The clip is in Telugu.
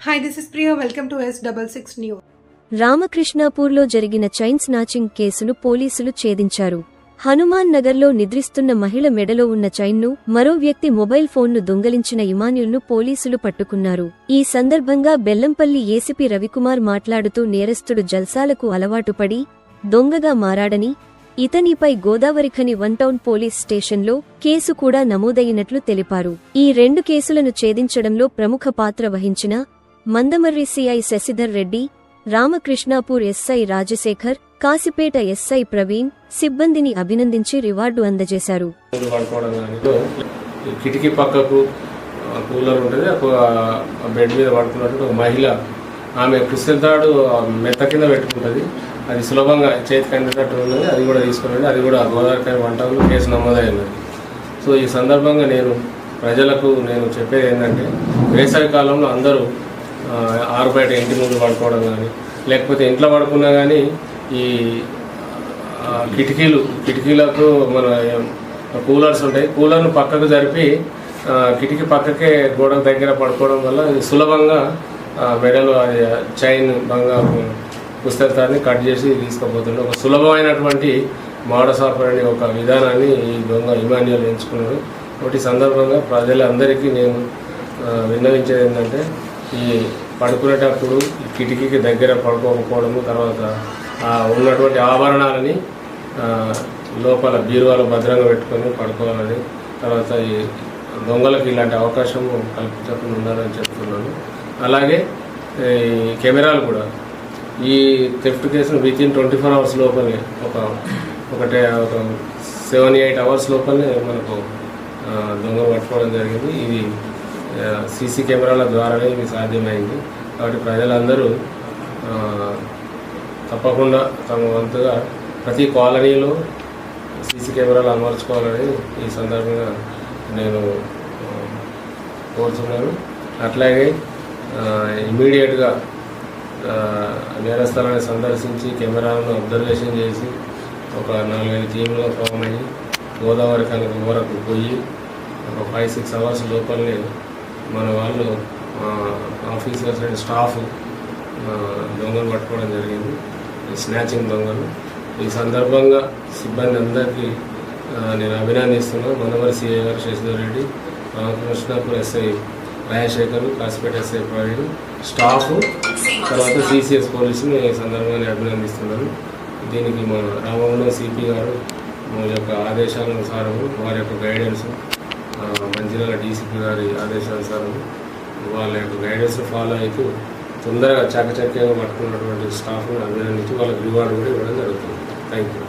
Hi, this is Priya. Welcome to S66 News. రామకృష్ణాపూర్లో జరిగిన చైన్ స్నాచింగ్ కేసును పోలీసులు ఛేదించారు హనుమాన్ నగర్లో నిద్రిస్తున్న మహిళ మెడలో ఉన్న చైన్ను మరో వ్యక్తి మొబైల్ ఫోన్ను దొంగలించిన ఇమాన్యుల్ను పోలీసులు పట్టుకున్నారు ఈ సందర్భంగా బెల్లంపల్లి ఏసీపీ రవికుమార్ మాట్లాడుతూ నేరస్తుడు జల్సాలకు అలవాటుపడి దొంగగా మారాడని ఇతనిపై గోదావరిఖని వన్ టౌన్ పోలీస్ స్టేషన్లో కేసు కూడా నమోదైనట్లు తెలిపారు ఈ రెండు కేసులను ఛేదించడంలో ప్రముఖ పాత్ర వహించిన Mandamarri CI Shashidhar Reddy Ramakrishnapur SI Rajasekhar Kasipet SI Praveen సిబ్బందిని అభినందించి రివార్డు అందజేశారు. కిటికీ పక్కకు కూలర్ ఉంటుంది ఒక బెడ్ మీద పడుకున్నట్టు ఒక మహిళ ఆమె పుస్తెల తాడు మెత్త కింద పెట్టుకుంటుంది. అది సులభంగా చేతికి అందేటట్టు ఉన్నది అది కూడా తీసుకురండి అది కూడా గోదావరి వంటలు కేసు నమోదైనది సో ఈ సందర్భంగా నేను ప్రజలకు నేను చెప్పేది ఏంటంటే వేసవి కాలంలో అందరూ ఆరు బయట ఇంటి ముందు పడుకోవడం కానీ లేకపోతే ఇంట్లో పడుకున్నా కానీ ఈ కిటికీలు కిటికీలకు మన కూలర్స్ ఉంటాయి. కూలర్ను పక్కకు జరిపి కిటికీ పక్కకే గోడ దగ్గర పడుకోవడం వల్ల ఇది సులభంగా మెడలు అది చైన్ బంగారు పుస్తకాన్ని కట్ చేసి తీసుకుపోతుండే. ఒక సులభమైనటువంటి మోడస్ ఒక విధానాన్ని ఈ దొంగ ఇమాన్యుల్ ఎంచుకున్నాడు. ఒకటి సందర్భంగా ప్రజలందరికీ నేను విన్నవించేది ఏంటంటే ఈ పడుకునేటప్పుడు కిటికీకి దగ్గర పడుకోకపోవడము తర్వాత ఉన్నటువంటి ఆభరణాలని లోపల బీరువాలో భద్రంగా పెట్టుకొని పడుకోవాలని తర్వాత ఈ దొంగలకు ఇలాంటి అవకాశం కల్పించకుండా ఉండాలని చెప్తున్నాను. అలాగే ఈ కెమెరాలు కూడా. ఈ థెఫ్ట్ కేసును within twenty four hours లోపలే ఒక ఒకటే ఒక సెవెన్ ఎయిట్ అవర్స్ లోపలనే మనకు దొంగలు పట్టుకోవడం జరిగింది. ఇది సీసీ కెమెరాల ద్వారానే ఇది సాధ్యమైంది. కాబట్టి ప్రజలందరూ తప్పకుండా తమ వంతుగా ప్రతి కాలనీలో సీసీ కెమెరాలు అమర్చుకోవాలని ఈ సందర్భంగా నేను కోరుతున్నాను అట్లాగే ఇమీడియట్గా నేరస్థలాన్ని సందర్శించి కెమెరాలను అబ్జర్వేషన్ చేసి ఒక నాలుగైదు టీంలో ఫామ్ అయ్యి గోదావరి కనుక వరకు పోయి ఒక ఫైవ్ సిక్స్ అవర్స్ లోపలనే మన వాళ్ళు ఆఫీసర్స్ అండ్ స్టాఫ్ దొంగలు పట్టుకోవడం జరిగింది. స్నాచింగ్ దొంగలు. ఈ సందర్భంగా సిబ్బంది అందరికీ నేను అభినందిస్తున్నాను మనవరి సిఐ గారు Shashidhar Reddy Ramakrishnapur SI Rajasekhar Kasipet SI Praveen staff తర్వాత సిసిఎస్ పోలీసుని ఈ సందర్భంగా నేను అభినందిస్తున్నాను. దీనికి మా రామగుండం సిపి గారు మా యొక్క ఆదేశానుసారము వారి యొక్క గైడెన్స్ జిల్లాల డీసీపీ గారి ఆదేశానుసారం వాళ్ళ యొక్క గైడెన్స్ ఫాలో అవుతూ తొందరగా చకచక్యంగా పట్టుకున్నటువంటి స్టాఫ్ను అభినందించి వాళ్ళకి రివార్డు కూడా ఇవ్వడం జరుగుతుంది. Thank you